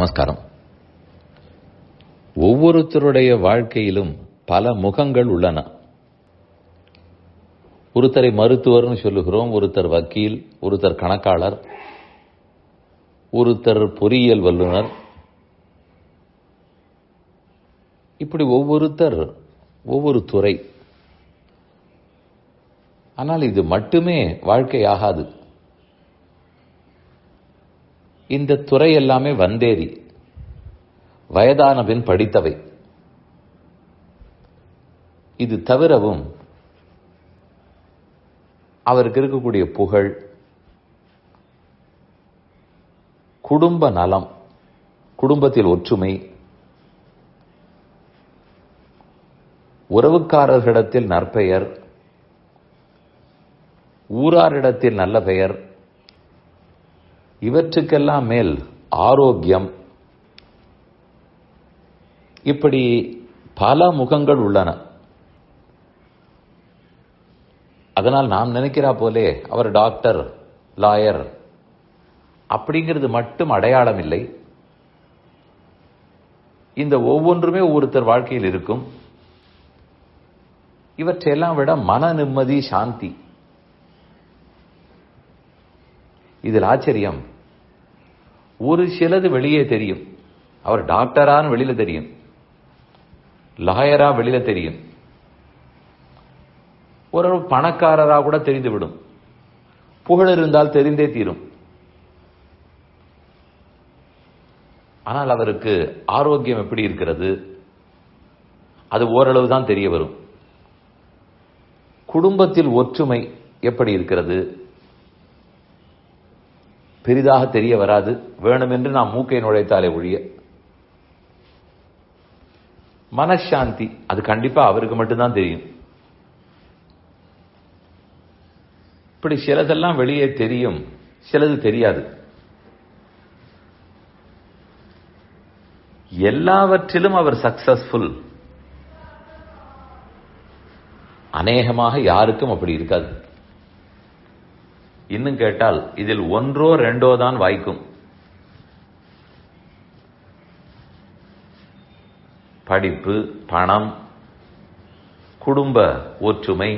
நமஸ்காரம். ஒவ்வொருத்தருடைய வாழ்க்கையிலும் பல முகங்கள் உள்ளன. ஒருத்தரை மருத்துவர்னு சொல்லுகிறோம் ஒருத்தர் வக்கீல் ஒருத்தர் கணக்காளர் ஒருத்தர் பொறியியல் வல்லுனர் இப்படி ஒவ்வொருத்தர் ஒவ்வொரு துறை. ஆனால் இது மட்டுமே வாழ்க்கை ஆகாது இந்த துறை எல்லாமே வந்தேறி. வயதான பின் படித்தவை. இது தவிரவும் அவருக்கு இருக்கக்கூடிய புகழ் குடும்ப நலம் குடும்பத்தில் ஒற்றுமை உறவுக்காரர்களிடத்தில் நற்பெயர் ஊராரிடத்தில் நல்ல பெயர் இவற்றுக்கெல்லாம் மேல் ஆரோக்கியம். இப்படி பல முகங்கள் உள்ளன. அதனால் நாம் நினைக்கிறா போலே அவர் டாக்டர் லாயர் அப்படிங்கிறது மட்டும் அடையாளம் இல்லை இந்த ஒவ்வொன்றுமே ஒவ்வொருத்தர் வாழ்க்கையில் இருக்கும். இவற்றையெல்லாம் விட மன நிம்மதி சாந்தி இதில் ஆச்சரியம். ஒரு சிலது வெளியே தெரியும். அவர் டாக்டரான்னு வெளியில தெரியும். லாயரா வெளியில தெரியும். ஒரு பணக்காரரா கூட தெரிந்துவிடும். புகழ் இருந்தால் தெரிந்தே தீரும். ஆனால் அவருக்கு ஆரோக்கியம் எப்படி இருக்கிறது? அது ஓரளவு தான் தெரிய வரும். குடும்பத்தில் ஒற்றுமை எப்படி இருக்கிறது? பெரிதாக தெரிய வராது. வேணுமென்று நாம் மூக்கை நுழைத்தாலே ஒழிய. மனசாந்தி அது கண்டிப்பா அவருக்கு மட்டும்தான் தெரியும். இப்படி சிலதெல்லாம் வெளியே தெரியும். சிலது தெரியாது. எல்லாவற்றிலும் அவர் சக்சஸ்ஃபுல் அநேகமாக யாருக்கும் அப்படி இருக்காது. இன்னும் கேட்டால் இதில் ஒன்றோ ரெண்டோ தான் வாய்க்கும். படிப்பு பணம் குடும்ப ஒற்றுமை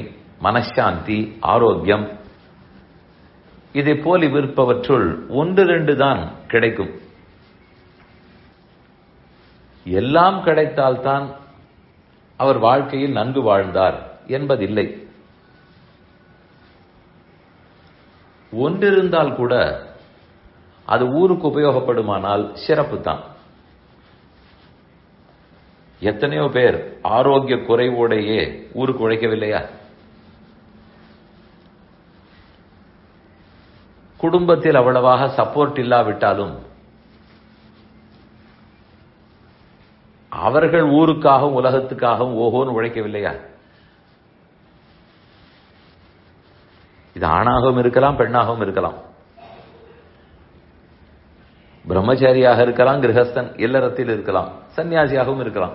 மனசாந்தி ஆரோக்கியம் இதை போல் இருப்பவற்றுள் ஒன்று ரெண்டு தான் கிடைக்கும். எல்லாம் கிடைத்தால்தான் அவர் வாழ்க்கையில் நன்கு வாழ்ந்தார் என்பதில்லை. ஒன்றிருந்தால் கூட அது ஊருக்கு உபயோகப்படுமானால் சிறப்பு தான் எத்தனையோ பேர் ஆரோக்கிய குறைவோடையே ஊருக்கு உழைக்கவில்லையா? குடும்பத்தில் அவ்வளவாக சப்போர்ட் இல்லாவிட்டாலும் அவர்கள் ஊருக்காகவும் உலகத்துக்காகவும் ஓஹோன்னு உழைக்கவில்லையா? இது ஆணாகவும் இருக்கலாம் பெண்ணாகவும் இருக்கலாம். பிரம்மச்சாரியாக இருக்கலாம் கிரகஸ்தன் இல்லறத்தில் இருக்கலாம் சன்னியாசியாகவும் இருக்கலாம்.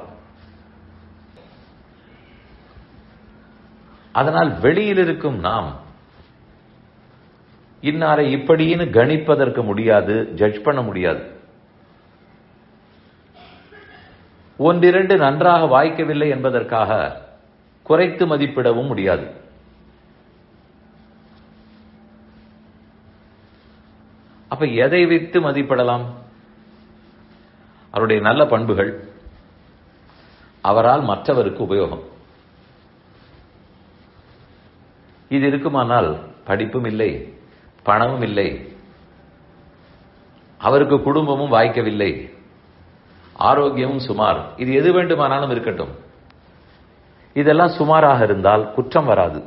அதனால் வெளியில் இருக்கும் நாம் இன்னாரை இப்படின்னு கணிப்பதற்கு முடியாது ஜட்ஜ் பண்ண முடியாது. ஒன்றிரண்டு நன்றாக வாய்க்கவில்லை என்பதற்காக குறைத்து மதிப்பிடவும் முடியாது. அப்ப எதை வைத்து மதிப்பிடலாம்? அவருடைய நல்ல பண்புகள் அவரால் மற்றவருக்கு உபயோகம். இது இருக்குமானால் படிப்பும் இல்லை பணமும் இல்லை அவருக்கு குடும்பமும் வாய்க்கவில்லை ஆரோக்கியமும் சுமார். இது எது வேண்டுமானாலும் இருக்கட்டும். இதெல்லாம் சுமாராக இருந்தால் குற்றம் வராது.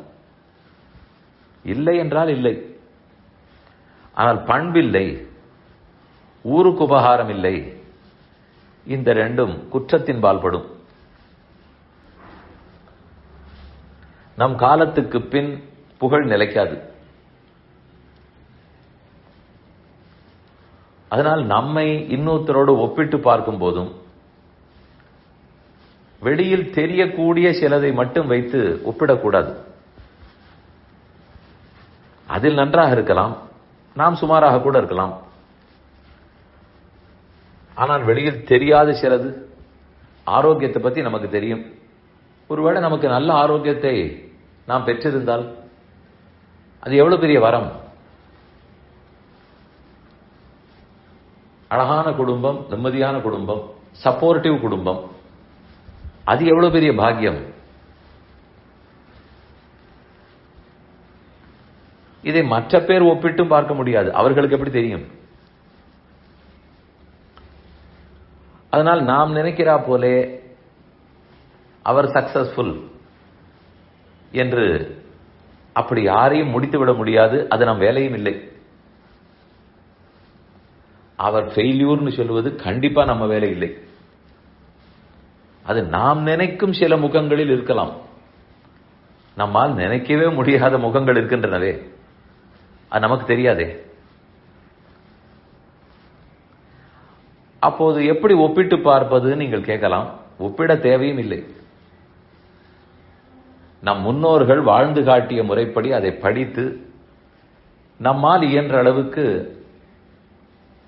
இல்லை என்றால் இல்லை. ஆனால் பண்பில்லை. ஊருக்கு உபகாரம் இல்லை இந்த ரெண்டும் குற்றத்தின் பால்படும் நம் காலத்துக்கு பின் புகழ் நிலைக்காது. அதனால் நம்மை இன்னொருத்தரோடு ஒப்பிட்டு பார்க்கும் போதும் வெளியில் தெரியக்கூடிய சிலதை மட்டும் வைத்து ஒப்பிடக்கூடாது. அதில் நன்றாக இருக்கலாம். நாம் சுமாராக கூட இருக்கலாம். ஆனால் வெளியில் தெரியாத சிலது ஆரோக்கியத்தை பற்றி நமக்கு தெரியும். ஒருவேளை நமக்கு நல்ல ஆரோக்கியத்தை நாம் பெற்றிருந்தால் அது எவ்வளோ பெரிய வரம்? அழகான குடும்பம் நிம்மதியான குடும்பம் சப்போர்ட்டிவ் குடும்பம் அது எவ்வளோ பெரிய பாக்கியம்? இதை மற்ற பேர் ஒப்பிட்டும் பார்க்க முடியாது. அவர்களுக்கு எப்படி தெரியும்? அதனால் நாம் நினைக்கிறா போலே அவர் சக்சஸ்ஃபுல் என்று அப்படி யாரையும் முடித்துவிட முடியாது. அது நம் வேலையும் இல்லை. அவர் ஃபெயில்யூர்னு சொல்லுவது கண்டிப்பா நம்ம வேலை இல்லை. அது நாம் நினைக்கும் சில முகங்களில் இருக்கலாம். நம்மால் நினைக்கவே முடியாத முகங்கள் இருக்கின்றனவே. அது நமக்கு தெரியாதே. அப்போது எப்படி ஒப்பிட்டு பார்ப்பது நீங்கள் கேட்கலாம். ஒப்பிட தேவையும் இல்லை. நம் முன்னோர்கள் வாழ்ந்து காட்டிய முறைப்படி அதை படித்து நம்மால் இயன்ற அளவுக்கு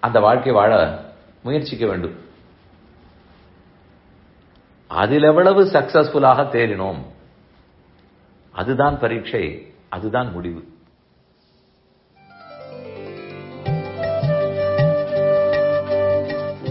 அந்த வாழ்க்கை வாழ முயற்சிக்க வேண்டும். அதில் எவ்வளவு சக்சஸ்ஃபுல்லாக தேறினோம். அதுதான் பரீட்சை அதுதான் முடிவு.